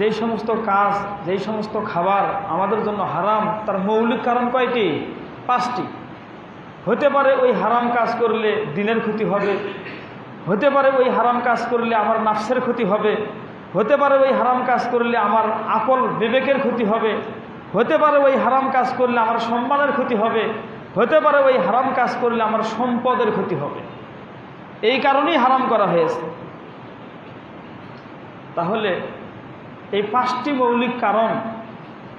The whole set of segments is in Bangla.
যেই সমস্ত কাজ, যেই সমস্ত খাবার আমাদের জন্য হারাম, তার মৌলিক কারণ কয়টি? পাঁচটি। হতে পারে ওই হারাম কাজ করলে দিনের ক্ষতি হবে, হতে পারে ওই হারাম কাজ করলে আমার নাফসের ক্ষতি হবে, হতে পারে ওই হারাম কাজ করলে আমার আকল বিবেকের ক্ষতি হবে, হতে পারে ওই হারাম কাজ করলে আমার সম্মানের ক্ষতি হবে, হতে পারে ওই হারাম কাজ করলে আমার সম্পদের ক্ষতি হবে। এই কারণেই হারাম করা হয়েছে। তাহলে এই পাঁচটি মৌলিক কারণ,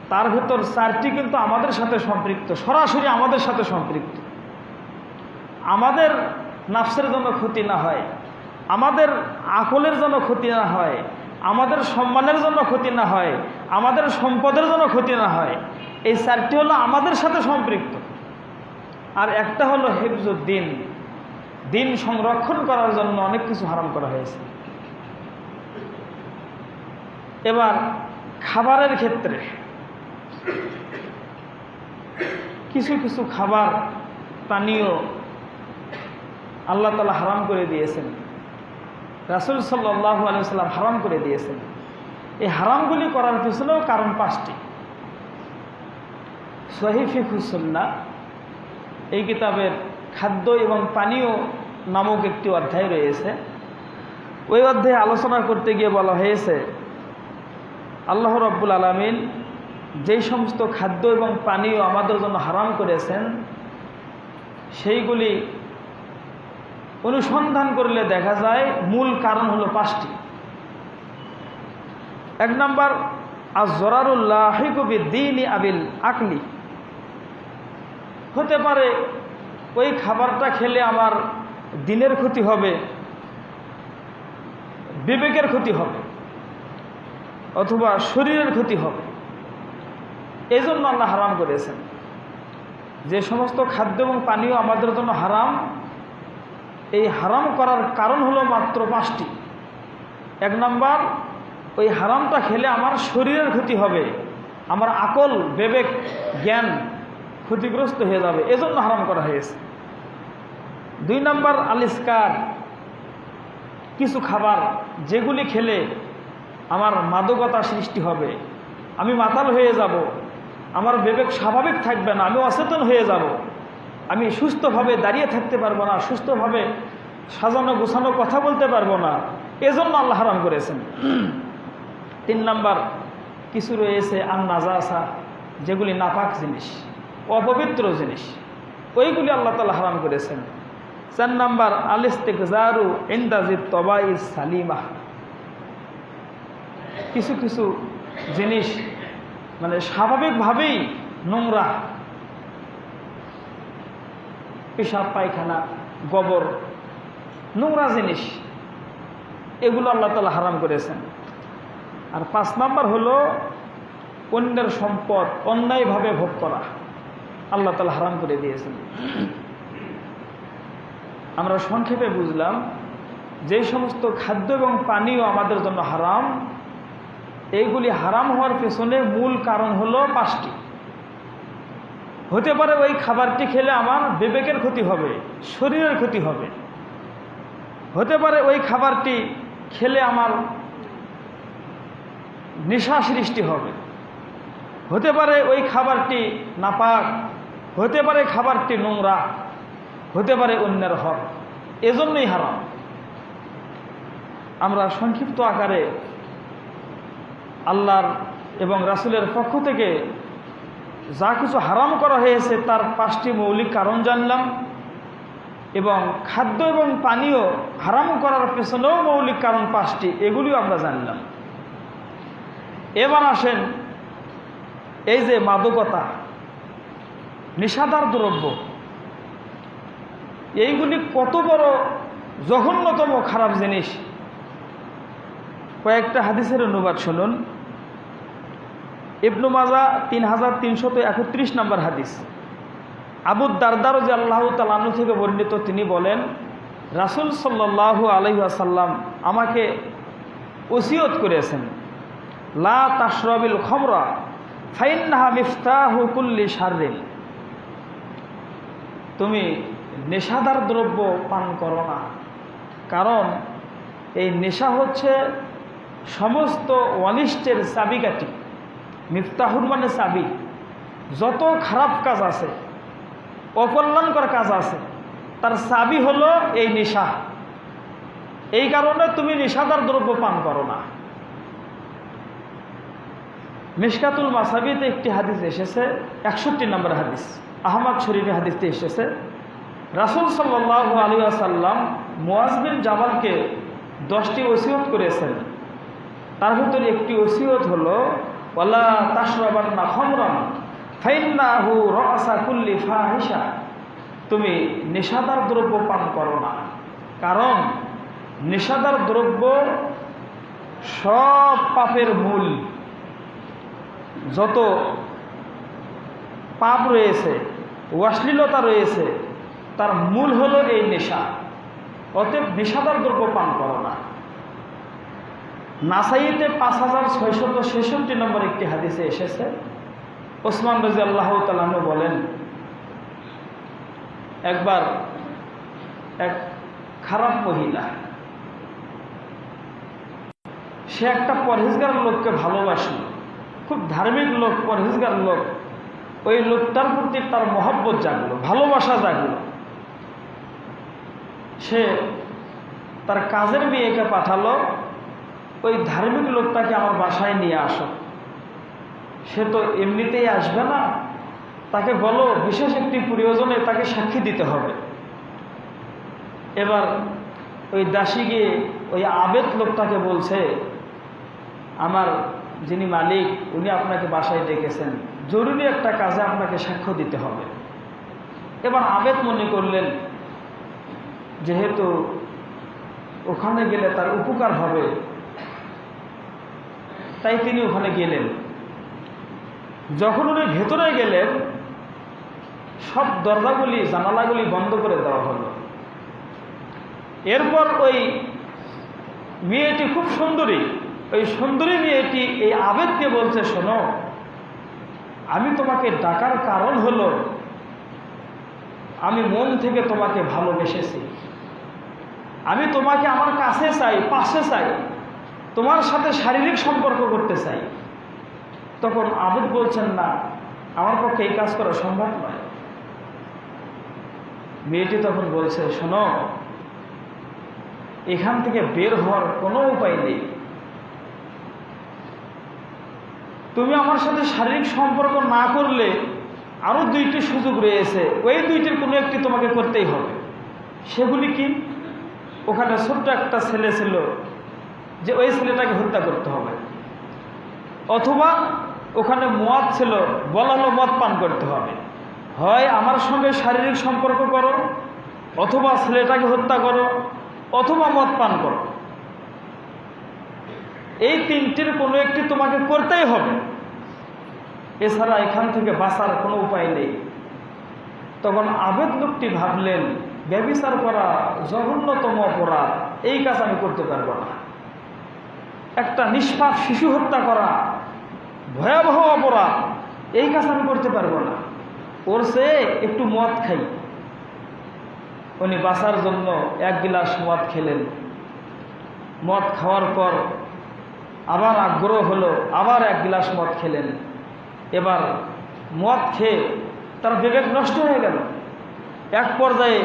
তার ভেতর চারটি কিন্তু আমাদের সাথে সম্পৃক্ত, সরাসরি আমাদের সাথে সম্পৃক্ত। আমাদের নাফসের জন্য ক্ষতি না হয়, আমাদের আকলের জন্য ক্ষতি না হয়, আমাদের সম্মানের জন্য ক্ষতি না হয়, আমাদের সম্পদের জন্য ক্ষতি না হয়, এই চারটি হলো আমাদের সাথে সম্পৃক্ত। আর একটা হলো হেফজুদ্দিন। দিন সংরক্ষণ করার জন্য অনেক কিছু হারাম করা হয়েছে। এবার খাবারের ক্ষেত্রে কিছু কিছু খাবার পানীয় আল্লাহ তালা হারাম করে দিয়েছেন। রাসুল সাল্লাহ আলিয়াল্লাম হারাম করে দিয়েছেন। এই হারামগুলি করার পিছনেও কারণ পাঁচটি। সহিফি হুসুন্না এই কিতাবের খাদ্য এবং পানীয় নামক একটি অধ্যায় রয়েছে। ওই অধ্যায়ে আলোচনা করতে গিয়ে বলা হয়েছে আল্লাহ রব্বুল আলমিন যেই সমস্ত খাদ্য এবং পানীয় আমাদের জন্য হারাম করেছেন, সেইগুলি অনুসন্ধান করলে দেখা যায় মূল কারণ হলো পাঁচটি। এক নম্বর আজ জরারুল্লাহ কবি দিন আবিল আকলি। হতে পারে ওই খাবারটা খেলে আমার দিনের ক্ষতি হবে, বিবেকের ক্ষতি হবে। অথবা শরীরের ক্ষতি হবে। এই জন্য আল্লাহ হারাম করেছেন। যে সমস্ত খাদ্য এবং পানীয় আমাদের জন্য হারাম, এই হারাম করার কারণ হলো মাত্র পাঁচটি। এক নম্বর, ওই হারামটা খেলে আমার শরীরের ক্ষতি হবে, আমার আকল, বিবেক, জ্ঞান ক্ষতিগ্রস্ত হয়ে যাবে। এজন্য হারাম করা হয়েছে। দুই নম্বর আলিস্কার কিছু খাবার যেগুলি খেলে আমার মাদকতা সৃষ্টি হবে। আমি মাতাল হয়ে যাব। আমার বিবেক স্বাভাবিক থাকবে না। আমি অচেতন হয়ে যাব। আমি সুস্থভাবে দাঁড়িয়ে থাকতে পারব না। সুস্থভাবে সাজানো, গোছানো কথা বলতে পারব না। এজন্য আল্লাহ হারাম করেছেন। তিন নাম্বার, কিছু রয়েছে নাজাসা যেগুলি নাপাক জিনিস, অপবিত্র জিনিস। ওইগুলি আল্লাহ তালা হারাম করেছেন। চার নাম্বার আলিস্তেক জারু ইন্দাজিদ তবাই সালিমা কিছু কিছু জিনিস মানে স্বাভাবিকভাবেই নোংরা। পেশাব, পায়খানা, গোবর, নোংরা জিনিস। এগুলো আল্লাহ তালা হারাম করেছেন। আর পাঁচ নাম্বার হলো অন্যের সম্পদ অন্যায়ভাবে ভোগ করা। আল্লাহ তালা হারাম করে দিয়েছেন। আমরা সংক্ষেপে বুঝলাম, যে সমস্ত খাদ্য এবং পানীয় আমাদের জন্য হারাম এইগুলি হারাম হওয়ার পেছনে মূল কারণ হলো পাঁচটি। হতে পারে ওই খাবারটি খেলে আমার বিবেকের ক্ষতি হবে, শরীরের ক্ষতি হবে। হতে পারে ওই খাবারটি খেলে আমার নেশা সৃষ্টি হবে। হতে পারে ওই খাবারটি নাপাক, হতে পারে খাবারটি নোংরা, হতে পারে অন্যের হক। এজন্যই হারাম। আমরা সংক্ষিপ্ত আকারে আল্লাহর এবং রাসুলের পক্ষ থেকে যা কিছু হারাম করা হয়েছে তার পাঁচটি মৌলিক কারণ জানলাম এবং খাদ্য এবং পানীয় হারাম করার পেছনেও মৌলিক কারণ পাঁচটি, এগুলিও আমরা জানলাম। এবার আসেন এই যে মাদকতা, নিষাদার দ্রব্য। এইগুলি কত বড় জঘন্যতম খারাপ জিনিস। কয়েকটা হাদিসের অনুবাদ শুনুন। ইবনু মাজা তিন হাজার তিনশত একত্রিশ নম্বর হাদিস। আবু দারদার যে আল্লাহ তালানু থেকে বর্ণিত তিনি বলেন, রাসুল সাল্লাহ আলহাসাল্লাম আমাকে ওসিয়ত করেছেন, লা তাসরবিল খমরা, ফাইন্নাহা মিফতাহ কুল্লি সারিল তুমি নেশাদার দ্রব্য পান করো না, কারণ এই নেশা হচ্ছে সমস্ত অনিষ্টের চাবিকাঠি মিফতাহুর মানে চাবি। যত খারাপ কাজ আছে, অকল্যাণকর কাজ আছে, তার চাবি হলো এই নেশা। এই কারণে তুমি নেশাদার দ্রব্য পান করো না। মিশকাতুল মাসাবিতে একটি হাদিস এসেছে, একষট্টি নম্বর হাদিস। আহমদ শরীফে হাদিসটি এসেছে। রাসুল সাল্লাহ আলী আসাল্লাম মোয়াজবিন জামালকে দশটি ওসিয়ত করেছেন। তার ভিতরে একটি ওসিয়ত হলো ওলা তাসরাবান্না খমরান, ফাইন্নাহু রসা কুল্লি ফাহিসা তুমি নেশাদার দ্রব্য পান করো না। কারণ নেশাদার দ্রব্য সব পাপের মূল। যত পাপ রয়েছে, অশ্লীলতা রয়েছে, তার মূল হলো এই নেশা। অতএব নেশাদার দ্রব্য পান করো না। নাসাইতে পাঁচ হাজার ছয়শত ছেষট্টি নম্বর একটি হাদিসে এসেছে। ওসমান রাজি আল্লাহ তালাহ বলেন, একবার এক খারাপ মহিলা, সে একটা পরহেজগার লোককে ভালোবাসল খুব ধার্মিক লোক, পরহেজগার লোক, ওই লোকটার প্রতি তার মহব্বত জাগলো, ভালোবাসা জাগলো। সে তার কাজের মেয়েকে পাঠালো ওই ধার্মিক লোকটাকে আমার বাসায় নিয়ে আসো। সে তো এমনিতেই আসবে না। তাকে বলো, বিশেষ একটি প্রয়োজনে তাকে সাক্ষী দিতে হবে। এবার ওই দাসী গিয়ে ওই আবেদ লোকটাকে বলছে, আমার যিনি মালিক, উনি আপনাকে বাসায় ডেকেছেন। জরুরি একটা কাজে আপনাকে সাক্ষ্য দিতে হবে। এবার আবেদ মনে করলেন, যেহেতু ওখানে গেলে তার উপকার হবে তাই তিনি ওখানে গেলেন। যখন উনি ভেতরে গেলেন, সব দরজাগুলি, জানালাগুলি বন্ধ করে দেওয়া হলো। এরপর ওই মেয়েটি খুব সুন্দরী, ওই সুন্দরী মেয়েটি এই আবেদকে বলছে, শোনো, আমি তোমাকে ডাকার কারণ হলো, আমি মন থেকে তোমাকে ভালোবেসেছি। আমি তোমাকে আমার কাছে চাই, পাশে চাই। তোমার সাথে শারীরিক সম্পর্ক করতে চাই। তখন আবেদ বলছেন, না, আমার পক্ষে এই কাজ করা সম্ভব নয়। মেয়েটি তখন বলছে, শোনো, এখান থেকে বের হওয়ার কোনো উপায় নেই। তুমি আমার সাথে শারীরিক সম্পর্ক না করলে আরও দুইটি সুযোগ রয়েছে। ওই দুইটির কোনো একটি তোমাকে করতেই হবে। সেগুলি কি? ওখানে ছোট্ট একটা ছেলে ছিল যে ওই ছেলেটাকে হত্যা করতে হবে। অথবা ওখানে মদ ছিল বলা হলো মদ পান করতে হবে। হয় আমার সঙ্গে শারীরিক সম্পর্ক করো, অথবা ছেলেটাকে হত্যা করো, অথবা মদ পান করো। এই তিনটির কোনো একটি তোমাকে করতেই হবে। এছাড়া এখান থেকে বাঁচার কোনো উপায় নেই। তখন আবেদ লোকটি ভাবলেন, ব্যবিচার করা জঘন্যতম অপরাধ, এই কাজ আমি করতে পারব না। একটা নিষ্পাপ শিশু হত্যা করা, ভয়াবহ অপরাধ, এই কাজ আমি করতে পারব না। ওর সে একটু মদ খাই। উনি বাঁচার জন্য এক গিলাস মদ খেলেন। মদ খাওয়ার পর আবার আগ্রহ হলো, আবার এক গিলাস মদ খেলেন। এবার মদ খেয়ে তার বিবেক নষ্ট হয়ে গেল। এক পর্যায়ে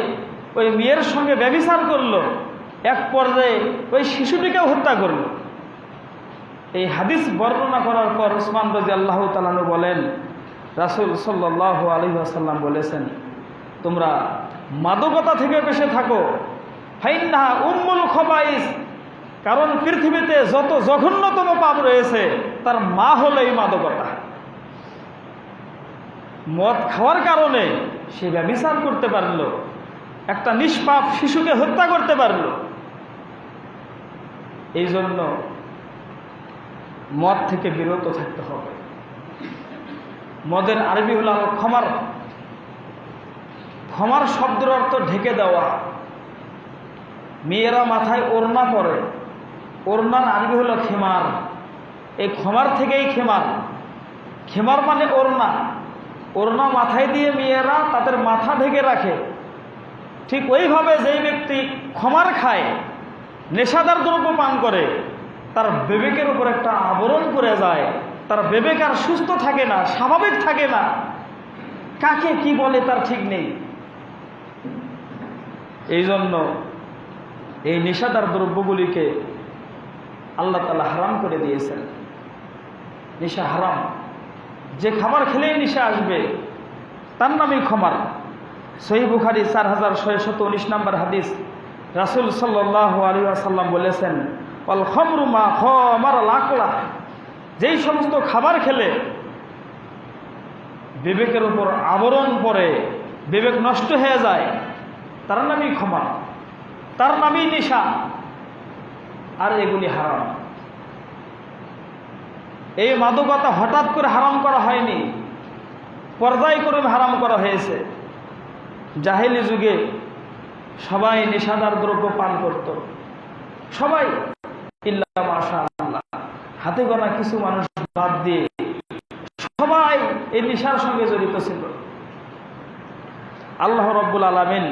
ওই মেয়ের সঙ্গে ব্যবিচার করল। এক পর্যায়ে ওই শিশুটিকেও হত্যা করল। এই হাদিস বর্ণনা করার পর উসমান রাজি আল্লাহ তালানু বলেন, রাসুল সাল্লাহ আলী আসাল্লাম বলেছেন, তোমরা মাদকতা থেকে বেঁচে থাকো। ফাইন্না উম্মুল খবাইস, কারণ পৃথিবীতে যত জঘন্যতম পাপ রয়েছে, তার মা হলো এই মাদকতা। মদ খাওয়ার কারণে সে ব্যবচার করতে পারল, একটা নিষ্পাপ শিশুকে হত্যা করতে পারল। এই জন্য মদ থেকে বিরত থাকতে হবে। মদের আরবি হল ক্ষমার ক্ষমার শব্দের অর্থ ঢেকে দেওয়া। মেয়েরা মাথায় ওড়না পরে। ওড়নার আরবি হলো খেমার। এই ক্ষমার থেকেই খেমার। খেমার মানে ওড়না। ওড়না মাথায় দিয়ে মেয়েরা তাদের মাথা ঢেকে রাখে। ঠিক ওইভাবে যেই ব্যক্তি ক্ষমার খায়, নেশাদার দ্রব্য পান করে তার বিবেকের উপর একটা আবরণ করে যায়। তার বিবেক আর সুস্থ থাকে না, স্বাভাবিক থাকে না। কাকে কি বলে তার ঠিক নেই। এই জন্য এই নিষাদার দ্রব্যগুলিকে আল্লাহ তালা হারাম করে দিয়েছেন। নিশা হারাম। যে খাবার খেলেই নিশা আসবে, তার নামই ক্ষমার। সহি বুখারি চার হাজার ছয়শত উনিশ নম্বর হাদিস রাসুল সাল্লাহ আলী আসাল্লাম বলেছেন অল খমরুমা খমার লাকলা যেই সমস্ত খাবার খেলে বিবেকের উপর আবরণ পড়ে, বিবেক নষ্ট হয়ে যায়, তার নামই ক্ষমা, তার নামই নিশা, আর এগুলি হারাম। এই মাদকতা হঠাৎ করে হারাম করা হয়নি, পর্যায় করে হারাম করা হয়েছে। জাহেলি যুগে সবাই নেশাদার দ্রব্য পান করত। সবাই হাতে গোনা কিছু মানুষ বাদ দিয়ে সবাই এই নেশার সঙ্গে জড়িত ছিল। আল্লাহ রব্বুল আলমিন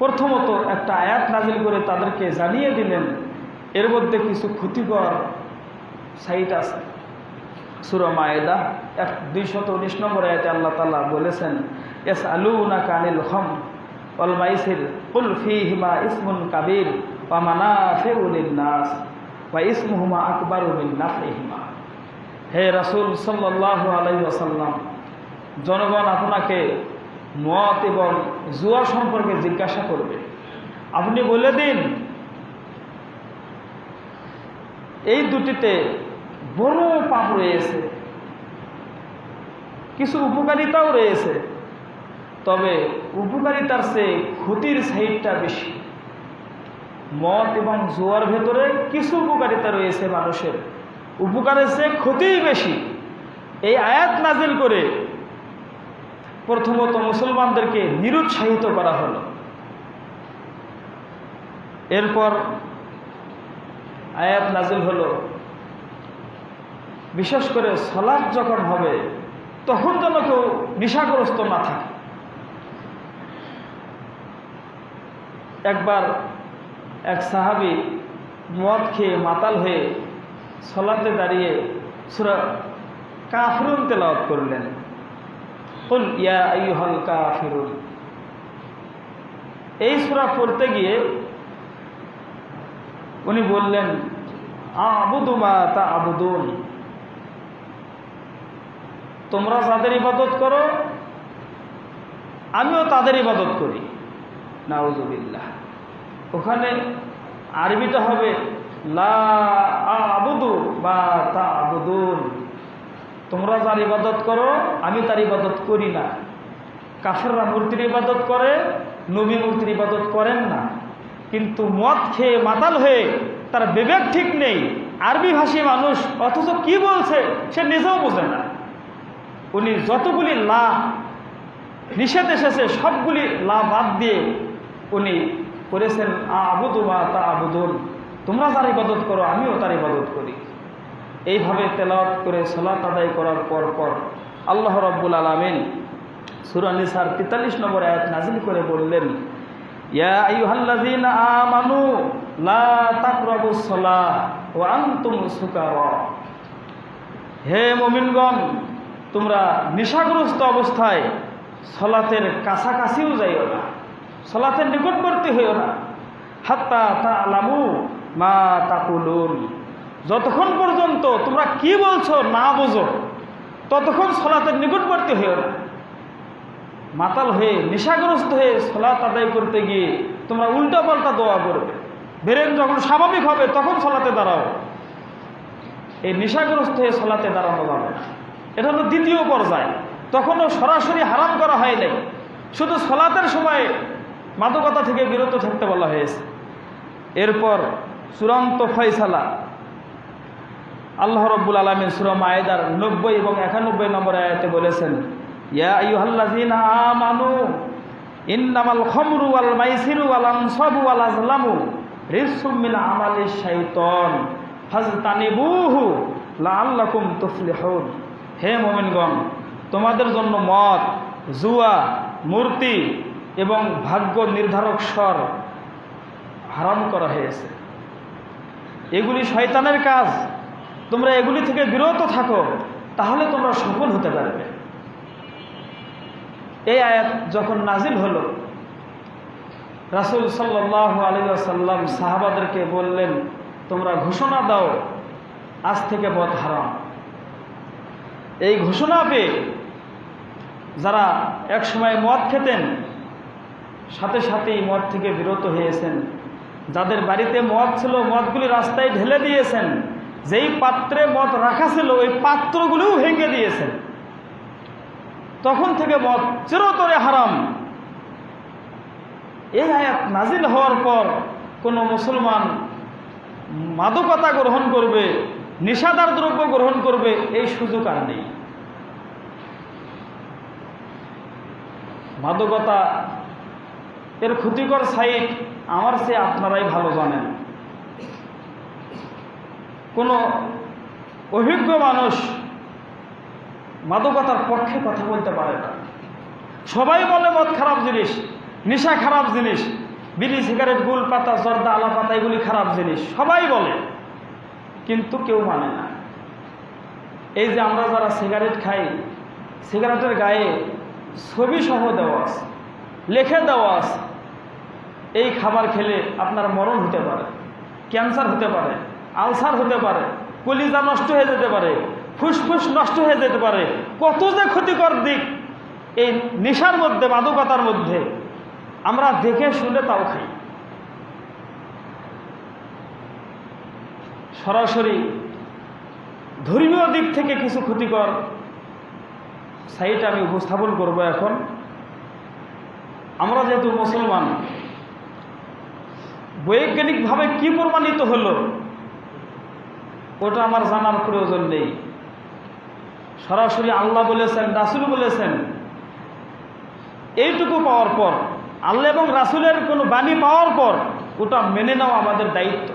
প্রথমত একটা আয়াত নাজিল করে তাদেরকে জানিয়ে দিলেন, এর মধ্যে কিছু ক্ষতিকর সাইট আছে। সুরা মায়েদা এক দুইশত উনিশ নম্বর আয়াতে আল্লাহ তাল্লাহ বলেছেন এস আলু না কানিল হম অল মাইসির ফি হিমা ইসমুন কাবির। বা মানা ফেউলিন নাস বা ইসমুহুমা আকবর উমিন নাফিহিমা হে রাসুল সাল্লাহ আলাই আসাল্লাম জনগণ আপনাকে মত এবং জুয়া সম্পর্কে জিজ্ঞাসা করবে। আপনি বলে দিন, এই দুটিতে বড় পাপ রয়েছে, কিছু উপকারিতাও রয়েছে, তবে উপকারিতার চেয়ে ক্ষতির সাইডটা বেশি। মদ এবং জোয়ার ভেতরে কিছু উপকারিতা রয়েছে মানুষের। উপকারের চেয়ে ক্ষতিই বেশি। এই আয়াত নাজিল করে প্রথমত মুসলমানদেরকে নিরুৎসাহিত করা হলো। এরপর আয়াত নাজিল হলো, বিশেষ করে সলাদ যখন হবে, তখন যেন কেউ নিশাগ্রস্ত না থাকে। একবার এক সাহাবি মদ খেয়ে মাতাল হয়ে সলাতে দাঁড়িয়ে সুরা কাফরুন তেলাওয়াত করলেন। কুল ইয়া আইয়ুহাল কাফিরুন। এই সুরা পড়তে গিয়ে উনি বললেন, আবুদু মা তা আবুদুন তোমরা যাদের ইবাদত করো, আমিও তাদের ইবাদত করি। নাউজুবিল্লাহ। ওখানে আরবিটা হবে, লা আবুদু বা তা আবুদুন। তোমরা যার ইবাদত করো, আমি তার ইবাদত করি না। কাফেররা মূর্তির ইবাদত করে, নবী মূর্তির ইবাদত করেন না। কিন্তু মদ খেয়ে মাতাল হয়ে তার বিবেক ঠিক নেই। আরবি ভাষী মানুষ, অথচ কি বলছে সে নিজেও বোঝে না। উনি যতগুলি লা নিষেধ এসেছে, সবগুলি লা বাদ দিয়ে উনি করেছেন, আবুদু বা তা আবুদুল তোমরা তার ইবাদত করো, আমিও তার ইবাদত করি। এইভাবে তেলাওয়াত করে সলাত আদায় করার পর পর আল্লাহ রব্বুল আলমিন সুরানিসার তেতাল্লিশ নম্বর আয়াত নাজিল করে বললেন হে মুমিনগণ, তোমরা নেশাগ্রস্ত অবস্থায় সলাতের কাছাকাছিও যাইও না। সলাতের নিকটবর্তী হইও না। হাত্তা তা আলামু মা তাকুলুন। যতক্ষণ পর্যন্ত তোমরা কি বলছো না বোঝো, ততক্ষণ সলাতের নিকটবর্তী হইও না। মাতাল হয়ে, নেশাগ্রস্ত হয়ে সলাত আদায় করতে গিয়ে তোমরা উল্টা পাল্টা দোয়া করবে। বেরেন যখন স্বাভাবিক হবে, তখন সলাতে দাঁড়াও। এই নেশাগ্রস্ত হয়ে সলাতে দাঁড়ানো যাবে এটা হলো দ্বিতীয় পর্যায়। তখনও সরাসরি হারাম করা হয় নাই। শুধু সলাতের সময় মাদকতা থেকে বিরত থাকতে বলা হয়েছে। এরপর চূড়ান্ত ফয়সালা। আল্লাহ রব্বুল আলমিন সুরা মায়েদার নব্বই এবং একানব্বই নম্বর আয়াতে বলেছেন তুফলিহুন। হে মুমিনগণ, তোমাদের জন্য মদ, জুয়া, মূর্তি এবং ভাগ্য নির্ধারক স্বর হারাম করা হয়েছে। এগুলি শয়তানের কাজ। তোমরা এগুলি থেকে বিরত থাকো, তাহলে তোমরা সফল হতে পারবে। এই আয়াত যখন নাজিল হলো, রাসুল সাল্লাহ আলিয়াল্লাম সাহাবাদেরকে বললেন, তোমরা ঘোষণা দাও, আজ থেকে পথ হারাম। এই ঘোষণা পেয়ে যারা এক সময় মদ খেতেন সাথে সাথেই মদ থেকে বিরত হয়েছেন। যাদের বাড়িতে মদ ছিল, মদগুলি রাস্তায় ঢেলে দিয়েছেন। যেই পাত্রে মদ রাখা ছিল, ওই পাত্রগুলিও ভেঙে দিয়েছেন। তখন থেকে মদ চিরতরে হারাম। এই আয়াত নাজিল হওয়ার পর কোনো মুসলমান মাদকতা গ্রহণ করবে নিষাদার দ্রব্য গ্রহণ করবে, এই সুযোগ আর নেই। মাদকতা এর ক্ষতিকর সাইড আমার চেয়ে আপনারাই ভালো জানেন। কোনো অভিজ্ঞ মানুষ মাদকতার পক্ষে কথা বলতে পারে না। সবাই বলে মদ খারাপ জিনিস, নেশা খারাপ জিনিস, বিড়ি, সিগারেট, গুল পাতা, জর্দা, আলা পাতা, এগুলি খারাপ জিনিস, সবাই বলে। কিন্তু কেউ মানে না। এই যে আমরা যারা সিগারেট খাই, সিগারেটের গায়ে ছবি সহ দেওয়া আছে, লেখে দেওয়া আছে এই খাবার খেলে আপনার মরণ হতে পারে, ক্যান্সার হতে পারে, আলসার হতে পারে, কলিজা নষ্ট হয়ে যেতে পারে, ফুসফুস নষ্ট হয়ে যেতে পারে, কত যে ক্ষতিকর দিক, এই নেশার মধ্যে, মাদকতার মধ্যে, আমরা দেখে শুনে তাও খাই। সরাসরি ধর্মীয় দিক থেকে কিছু ক্ষতিকর সাইট আমি উপস্থাপন করব এখন। আমরা যেহেতু মুসলমান বৈজ্ঞানিকভাবে কি প্রমাণিত হলো? ওটা আমার জানার প্রয়োজন নেই। সরাসরি আল্লাহ বলেছেন, রাসুল বলেছেন। এইটুকু পাওয়ার পর, আল্লাহ এবং রাসুলের কোনো বাণী পাওয়ার পর, ওটা মেনে নেওয়া আমাদের দায়িত্ব।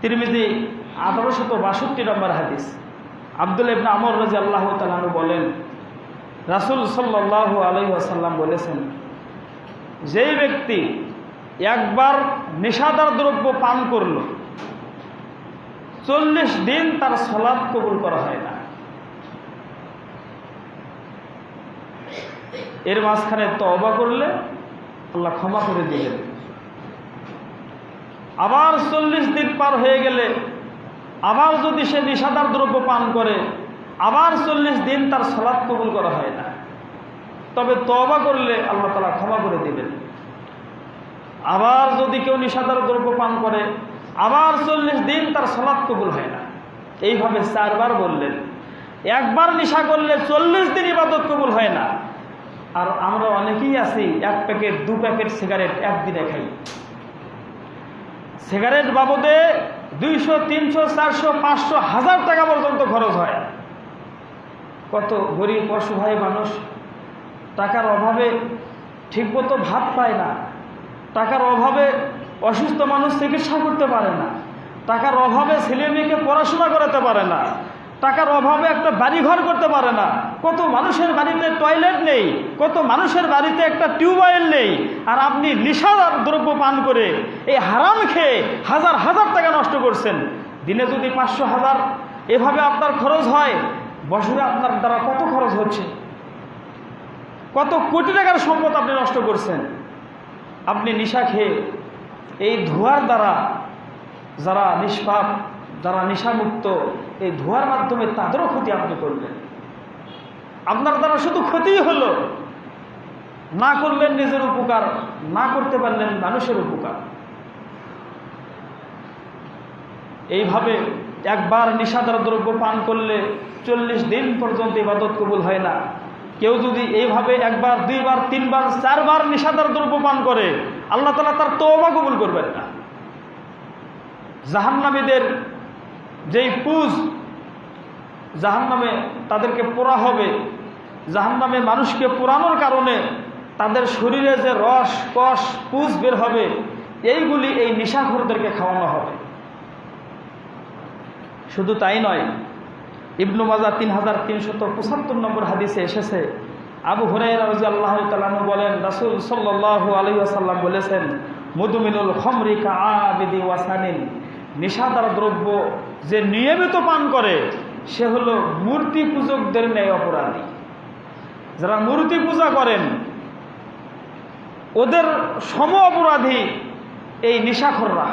তিরমিজি আঠারোশত বাষট্টি নম্বর হাদিস। আব্দুল ইবনা আমর রাজি আল্লাহ তালু বলেন, রাসুল সাল্লাহ আলহি আসাল্লাম বলেছেন যেই ব্যক্তি একবার নেশাদার দ্রব্য পান করল, চল্লিশ দিন তার সলাদ কবুল করা হয় না। এর মাঝখানে তবা করলে আল্লাহ ক্ষমা করে দিলেন। আবার চল্লিশ দিন পার হয়ে গেলে আবার যদি সে নিষাদার দ্রব্য পান করে, আবার চল্লিশ দিন তার সলাদ কবুল করা হয় না। তবে তবা করলে আল্লাহ তালা ক্ষমা করে দিবেন। আবার যদি কেউ নিষাদার দ্রব্য পান করে, আবার চল্লিশ দিন তার সলাদ কবুল হয় না। এইভাবে চারবার বললেন। একবার নিশা করলে চল্লিশ দিন ইবাদত কবুল হয় না। আর আমরা অনেকেই আছি, এক প্যাকেট, দু প্যাকেট সিগারেট একদিনে খাই। সিগারেট বাবদে দুইশো, তিনশো, চারশো, পাঁচশো, হাজার টাকা পর্যন্ত খরচ হয়। কত গরিব, অসহায় মানুষ টাকার অভাবে ঠিকমতো ভাত পায় না। টাকার অভাবে অসুস্থ মানুষ চিকিৎসা করতে পারে না। টাকার অভাবে ছেলে মেয়েকে পড়াশোনা করাতে পারে না। টাকার অভাবে একটা বাড়ি ঘর করতে পারে না। কত মানুষের বাড়িতে টয়লেট নেই, কত মানুষের বাড়িতে একটা টিউবওয়েল নেই, আর আপনি নিশাদার দ্রব্য পান করে এই হারাম খেয়ে হাজার হাজার টাকা নষ্ট করছেন। দিনে যদি পাঁচশো হাজার এভাবে আপনার খরচ হয়, বছরে আপনার দ্বারা কত খরচ হচ্ছে? কত কোটি টাকার সম্পদ আপনি নষ্ট করছেন? আপনি নিশা খেয়ে এই ধোয়ার দ্বারা যারা নিষ্পাপ, যারা নেশামুক্ত, এই ধোয়ার মাধ্যমে তাদেরও ক্ষতি আপনি করলেন। আপনার দ্বারা শুধু ক্ষতিই হলো। না করলেন নিজের উপকার, না করতে পারলেন মানুষের উপকার। এইভাবে একবার নিশাদার দ্রব্য পান করলে চল্লিশ দিন পর্যন্ত ইবাদত কবুল হয় না। কেউ যদি এইভাবে একবার, দুইবার, তিনবার, চারবার নিষাদার দ্রব্য পান করে, আল্লাহ তালা তার তোবা কবুল করবেন না। জাহান্নামীদের যেই পুজ, জাহান্নামে তাদেরকে পোড়া হবে, জাহান্নামে মানুষকে পোড়ানোর কারণে তাদের শরীরে যে রস, কষ, পুজ বের হবে, এইগুলি এই নিশাখরদেরকে খাওয়ানো হবে। শুধু তাই নয় ইবনু মাজা তিন হাজার তিনশত পঁচাত্তর নম্বর হাদিসে এসেছে। আবু হুরাই রাজি আল্লাহ তালু বলেন, রাসুল সাল্লাহ আলহি আসাল্লাম বলেছেন মধুমিনুল খমরিকা আবেদি ওয়াসানিন। নিশাদার দ্রব্য যে নিয়মিত পান করে, সে হলো মূর্তি পূজকদের ন্যায় অপরাধী। যারা মূর্তি পূজা করেন, ওদের সম অপরাধী এই নিশাখররা।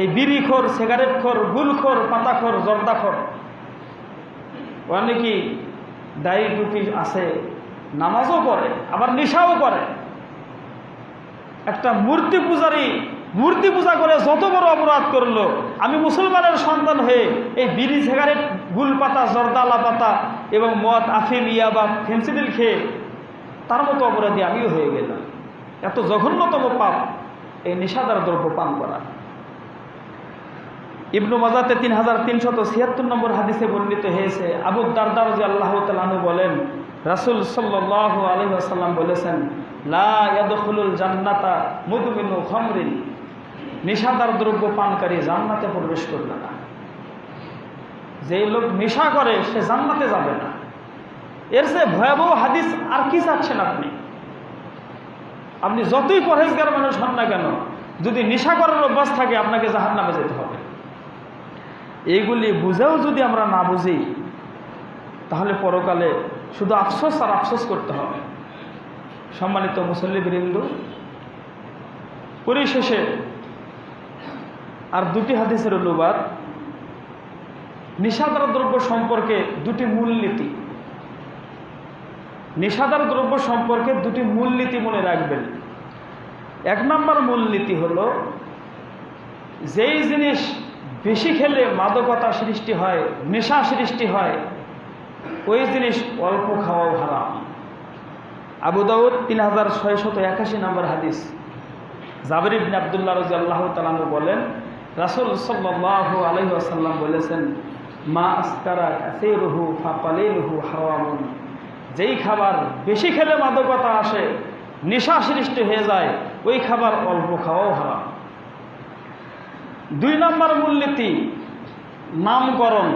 এই বিড়িখোর, সিগারেটখোর গুলখোর পাতাখোর, জর্দাখোর। অনেকেই দাড়ি আছে, নামাজও পড়ে, আবার নেশাও করে একটা মূর্তি পূজারী মূর্তি পূজা করে যত বড় অপরাধ করল, আমি মুসলমানের সন্তান হয়ে এই বিড়ি, সিগারেট গুল পাতা জর্দালা পাতা এবং মদ, আফিম ইয়া বা ফেন্সিডিল খেয়ে তার মতো অপরাধী আমিও হয়ে গেলাম। এত জঘন্যতম পাপ এই নিষাদার দ্রব্য পান করা। ইবনু মাজাতে তিন হাজার তিনশত ছিয়াত্তর নম্বর হাদিসে বর্ণিত হয়েছে, আবু দারদার যে আল্লাহ তালু বলেন, রাসুল সাল্লাহ আলহাম বলেছেন লাদুল জান্নাতা মুদমিনু খমরিন। নিশাদার দ্রব্য পানকারী জান্নাতে প্রবেশ করবে না। যে লোক নেশা করে, সে জান্নাতে যাবে না। এর সে ভয়াবহ হাদিস আর কি চাচ্ছেন আপনি? আপনি যতই পরহেজগার মানুষ হন না কেন, যদি নেশা করার অভ্যাস থাকে, আপনাকে জাহান নামে যেতে হবে। এইগুলি বুঝেও যদি আমরা না বুঝি, তাহলে পরকালে শুধু আফসোস আর আফসোস করতে হবে। সম্মানিত মুসল্লি মুসল্লিবৃন্দ, পরিশেষে আর দুটি হাদিসের অনুবাদ, নিষাদার দ্রব্য সম্পর্কে দুটি মূলনীতি। নিষাদার দ্রব্য সম্পর্কে দুটি মূলনীতি মনে রাখবেন। এক নম্বর মূলনীতি হলো, যেই জিনিস বেশি খেলে মাদকতা সৃষ্টি হয়, নেশা সৃষ্টি হয়, ওই জিনিস অল্প খাওয়াও হারাম। আবু দাউদ তিন হাজার ছয়শত একাশি নম্বর হাদিস। জাবির ইবিন আবদুল্লাহ রাজি আল্লাহ তালানু বলেন, রাসুল সাল্লাহ আলহিহাসাল্লাম বলেছেন, মা আসকারা কাসে রুহু ফাপালে রুহু হাওয়ামুন যেই খাবার বেশি খেলে মাদকতা আসে, নেশা সৃষ্টি হয়ে যায়, ওই খাবার অল্প খাওয়াও হারাম। দুই নম্বর মূলনীতি নামকরণ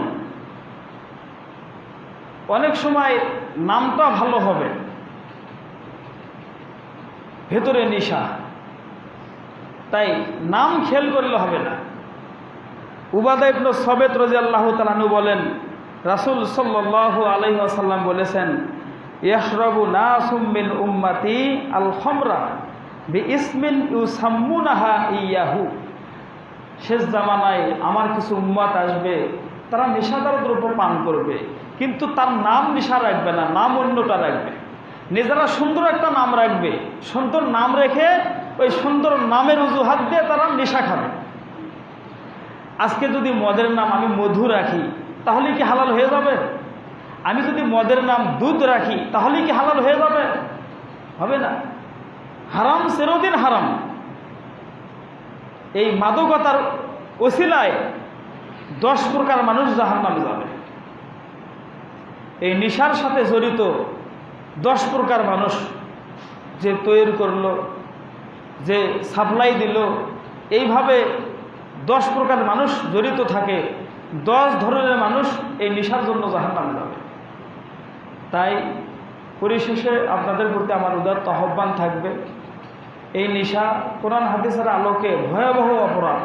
অনেক সময় নামটা ভালো হবে, ভেতরে নিশা। তাই নাম খেল করলে হবে না। উবাদা সবেত রাজি আল্লাহ তালানু বলেন, রাসুল সাল্লাহ আলহি আসাল্লাম বলেছেন ইয়াসরাবু না সুমিন উম্মাতি আল খমরা বি ইসমিন ইউ সাম্মুনাহা ইয়াহু শেষ জামানায় আমার কিছু উম্মাত আসবে, তারা নেশাদার দ্রব্য পান করবে, কিন্তু তার নাম নেশা রাখবে না, নাম অন্যটা রাখবে। নিজেরা সুন্দর একটা নাম রাখবে, সুন্দর নাম রেখে ওই সুন্দর নামের অজুহাত দিয়ে তারা নেশা খাবে। আজকে যদি মদের নাম আমি মধু রাখি, তাহলে কি হালাল হয়ে যাবে? আমি যদি মদের নাম দুধ রাখি, তাহলে কি হালাল হয়ে যাবে? হবে না। হারাম, সেরোদিন হারাম। এই মাদকতার ওসিলায় দশ প্রকার মানুষ জাহান নামে যাবে। এই নিশার সাথে জড়িত দশ প্রকার মানুষ যে তৈরি করল, যে সাপ্লাই দিল, এইভাবে দশ প্রকার মানুষ জড়িত থাকে, দশ ধরনের মানুষ এই নেশার জন্য জাহান নামে যাবে। তাই পরিশেষে আপনাদের প্রতি আমার উদার আহ্বান থাকবে। এই নেশা কোরআন হাদিসের আলোকে ভয়াবহ অপরাধ।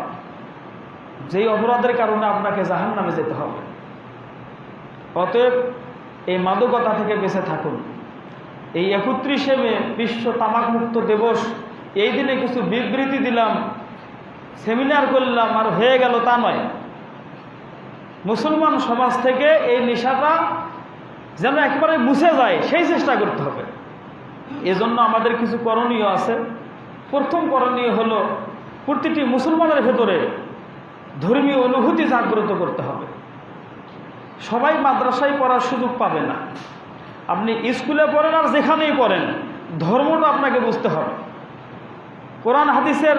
যেই অপরাধের কারণে আপনাকে জাহান নামে যেতে হবে। অতএব এই মাদকতা থেকে বেঁচে থাকুন। এই একত্রিশে মে বিশ্ব তামাকমুক্ত দিবস, এই দিনে কিছু বিবৃতি দিলাম, সেমিনার করলাম আর হয়ে গেল তা নয়। মুসলমান সমাজ থেকে এই নেশাটা যেন একেবারে মুছে যায়, সেই চেষ্টা করতে হবে। এজন্য আমাদের কিছু করণীয় আছে। প্রথম করণীয় হলো প্রতিটি মুসলমানের ভেতরে ধর্মীয় অনুভূতি জাগ্রত করতে হবে। সবাই মাদ্রাসায় পড়ার সুযোগ পাবে না। আপনি স্কুলে পড়েন আর যেখানেই পড়েন, ধর্মটা আপনাকে বুঝতে হবে। কোরআন, হাদিসের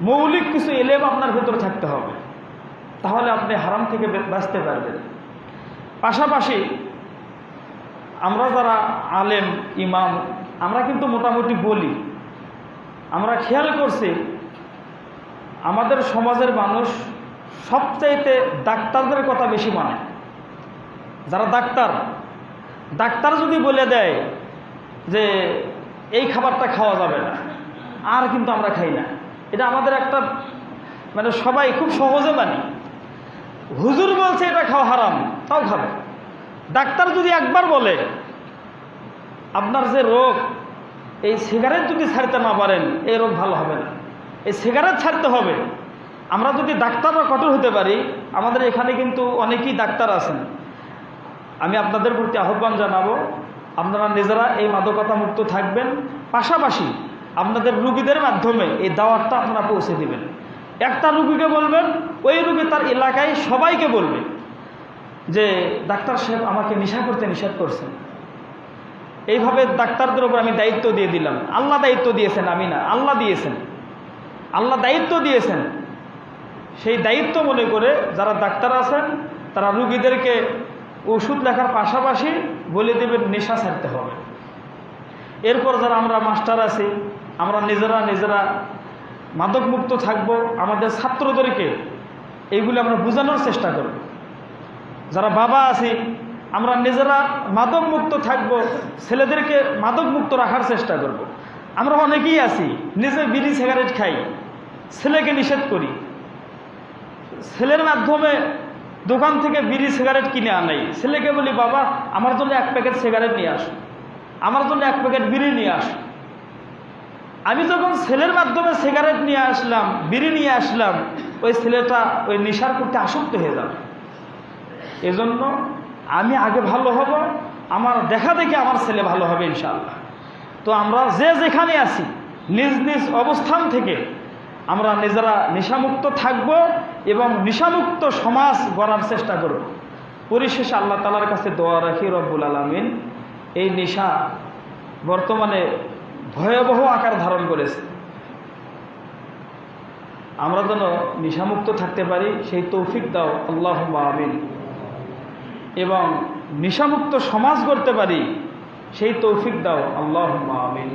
মৌলিক কিছু এলেম আপনার ভেতরে থাকতে হবে। তাহলে আপনি হারাম থেকে বাঁচতে পারবেন। পাশাপাশি আমরা যারা আলেম, ইমাম, আমরা কিন্তু মোটামুটি বলি। আমরা খেয়াল করছি, আমাদের সমাজের মানুষ সবচাইতে ডাক্তারদের কথা বেশি মানে। যারা ডাক্তার ডাক্তার যদি বলে দেয় যে, এই খাবারটা খাওয়া যাবে না, আর কিন্তু আমরা খাই না। এটা আমাদের একটা মানে সবাই খুব সহজে মানি। হুজুর বলছে, এটা খাওয়া হারাম, তাও খাবে। ডাক্তার যদি একবার বলে, আপনার যে রোগ এই সিগারেট যদি ছাড়তে না পারেন, এই রোগ ভালো হবে না। এই সিগারেট ছাড়তে হবে। আমরা যদি ডাক্তাররা কঠোর হতে পারি, আমাদের এখানে কিন্তু অনেকেই ডাক্তার আছেন। আমি আপনাদের প্রতি আহ্বান জানাব, আপনারা নিজেরা এই মাদকতা মুক্ত থাকবেন। পাশাপাশি আপনাদের রুগীদের মাধ্যমে এই দাওয়াতটা আপনারা পৌঁছে দিবেন। একটা রুগীকে বলবেন, ওই রুগী তার এলাকায় সবাইকে বলবে যে, ডাক্তার সাহেব আমাকে নেশা করতে নিষেধ করছেন। এইভাবে ডাক্তারদের উপর আমি দায়িত্ব দিয়ে দিলাম। আল্লাহ দায়িত্ব দিয়েছেন আমি না আল্লাহ দিয়েছেন। আল্লাহ দায়িত্ব দিয়েছেন। সেই দায়িত্ব মনে করে যারা ডাক্তার আছেন, তারা রুগীদেরকে ওষুধ লেখার পাশাপাশি বলে দেবেন, নেশা ছাড়তে হবে। এরপর যারা আমরা মাস্টার আছি, আমরা নিজেরা নিজেরা মাদকমুক্ত থাকব, আমাদের ছাত্রদেরকে এইগুলি আমরা বোঝানোর চেষ্টা করব। যারা বাবা আছি আমরা নিজেরা মাদক মুক্ত থাকব, ছেলেদেরকে মাদক মুক্ত রাখার চেষ্টা করব। আমরা অনেকেই আছি, নিজে বিড়ি, সিগারেট খাই, ছেলেকে নিষেধ করি। ছেলের মাধ্যমে দোকান থেকে বিড়ি, সিগারেট কিনে আনাই। ছেলেকে বলি, বাবা, আমার জন্য এক প্যাকেট সিগারেট নিয়ে আস। আমার জন্য এক প্যাকেট বিড়ি নিয়ে আস। আমি যখন ছেলের মাধ্যমে সিগারেট নিয়ে আসলাম, বিড়ি নিয়ে আসলাম, ওই ছেলেটা ওই নেশার করতে আসক্ত হয়ে যাবে। এজন্য আমি আগে ভালো হব, আমার দেখা দেখে আমার ছেলে ভালো হবে ইনশাআল্লাহ। তো আমরা যে যেখানে আছি, নিজ নিজ অবস্থান থেকে আমরা নিজেরা নেশামুক্ত থাকব এবং নেশামুক্ত সমাজ গড়ার চেষ্টা করব। পরিশেষে আল্লাহ তালার কাছে দোয়া রাখি, রব্বুল আলমিন এই নেশা বর্তমানে ভয়াবহ আকার ধারণ করেছে। আমরা যেন নেশামুক্ত থাকতে পারি, সেই তৌফিক দাও আল্লাহ আমিন। এবং নিশামুক্ত সমাজ করতে পারি সেই তৌফিক দাও। আল্লাহ আমিন।